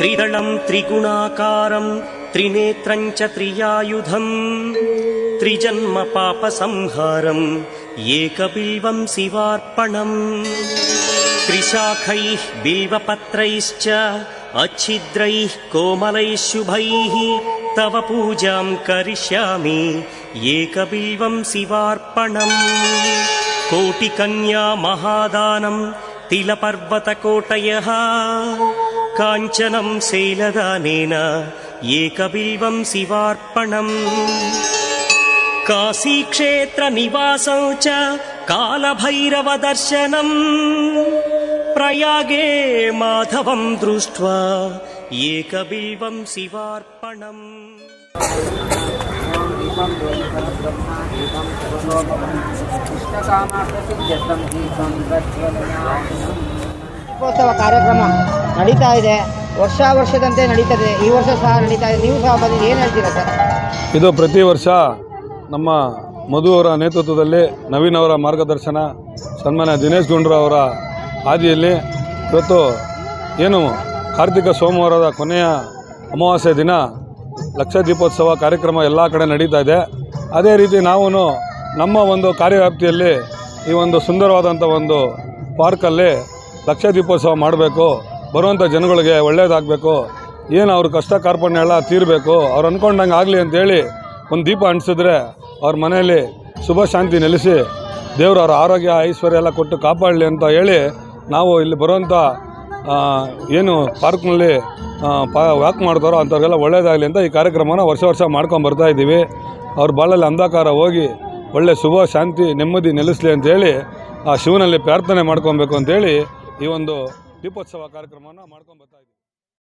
त्रिदलं त्रिगुणाकारं त्रिनेत्रं च त्रियायुधम् त्रिजन्म पापसंहारम् एकबिल्वं शिवार्पणम् त्रिशाखैः बिल्वपत्रैश्च अच्छिद्रैः कोमलैः शुभैः तव पूजां करिष्यामि एकबिल्वं शिवार्पणम्। कोटिकन्या महादानं तिलपर्वतकोटयः కాంచనం శైలదానేన ఏకబిల్వం శివార్పణం. కాశీక్షేత్రనివాసం చ కాలభైరవదర్శనం ప్రయాగే మాధవం దృష్ట్వా ఏకబిల్వం శివార్పణం. కృష్ణకామార్థసిద్ధ్యతం గీతం ప్రజ్వలయాసనం ದೀಪೋತ್ಸವ ಕಾರ್ಯಕ್ರಮ ನಡೀತಾ ಇದೆ. ವರ್ಷ ವರ್ಷದಂತೆ ನಡೀತದೆ. ಈ ವರ್ಷ ಸಹ ನಡೀತಾ ಇದೆ. ನೀವು ಸಹ ಬಂದು ಏನು ಹೇಳ್ತೀರಾ ಸರ್? ಇದು ಪ್ರತಿ ವರ್ಷ ನಮ್ಮ ಮಧು ಅವರ ನೇತೃತ್ವದಲ್ಲಿ ನವೀನ್ ಅವರ ಮಾರ್ಗದರ್ಶನ, ಸನ್ಮಾನ್ಯ ದಿನೇಶ್ ಗುಂಡ್ರು ಅವರ ಹಾದಿಯಲ್ಲಿ ಇವತ್ತು ಏನು ಕಾರ್ತಿಕ ಸೋಮವಾರದ ಕೊನೆಯ ಅಮಾವಾಸ್ಯೆ ದಿನ ಲಕ್ಷ ದೀಪೋತ್ಸವ ಕಾರ್ಯಕ್ರಮ ಎಲ್ಲ ಕಡೆ ನಡೀತಾ ಇದೆ. ಅದೇ ರೀತಿ ನಾವು ನಮ್ಮ ಒಂದು ಕಾರ್ಯವ್ಯಾಪ್ತಿಯಲ್ಲಿ ಈ ಒಂದು ಸುಂದರವಾದಂಥ ಒಂದು ಪಾರ್ಕಲ್ಲಿ ಲಕ್ಷ ದೀಪೋತ್ಸವ ಮಾಡಬೇಕು ಬರುವಂಥ ಜನಗಳಿಗೆ ಒಳ್ಳೆಯದಾಗಬೇಕು ಏನು ಅವ್ರ ಕಷ್ಟ ಕಾರ್ಪಣ್ಯ ಎಲ್ಲ ತೀರಬೇಕು, ಅವ್ರು ಅಂದ್ಕೊಂಡಂಗೆ ಆಗಲಿ ಅಂತೇಳಿ ಒಂದು ದೀಪ ಅಂಟಿಸಿದ್ರೆ ಅವ್ರ ಮನೆಯಲ್ಲಿ ಶುಭ ಶಾಂತಿ ನೆಲೆಸಿ ದೇವರು ಅವರ ಆರೋಗ್ಯ, ಐಶ್ವರ್ಯ ಎಲ್ಲ ಕೊಟ್ಟು ಕಾಪಾಡಲಿ ಅಂತ ಹೇಳಿ ನಾವು ಇಲ್ಲಿ ಬರುವಂಥ ಏನು ಪಾರ್ಕ್ನಲ್ಲಿ ಪಾ ವಾಕ್ ಮಾಡ್ತಾರೋ ಅಂಥವ್ರಿಗೆಲ್ಲ ಒಳ್ಳೇದಾಗಲಿ ಅಂತ ಈ ಕಾರ್ಯಕ್ರಮನ ವರ್ಷ ವರ್ಷ ಮಾಡ್ಕೊಂಡು ಬರ್ತಾ ಇದ್ದೀವಿ. ಅವ್ರ ಬಾಳಲ್ಲಿ ಅಂಧಕಾರ ಹೋಗಿ ಒಳ್ಳೆ ಶುಭ, ಶಾಂತಿ, ನೆಮ್ಮದಿ ನೆಲೆಸಲಿ ಅಂತೇಳಿ ಆ ಶಿವನಲ್ಲಿ ಪ್ರಾರ್ಥನೆ ಮಾಡ್ಕೊಬೇಕು ಅಂತೇಳಿ ಈ ಒಂದು ದೀಪೋತ್ಸವ ಕಾರ್ಯಕ್ರಮವನ್ನು ಮಾಡ್ಕೊಂಡು ಬರ್ತಾ ಇದ್ದೀವಿ.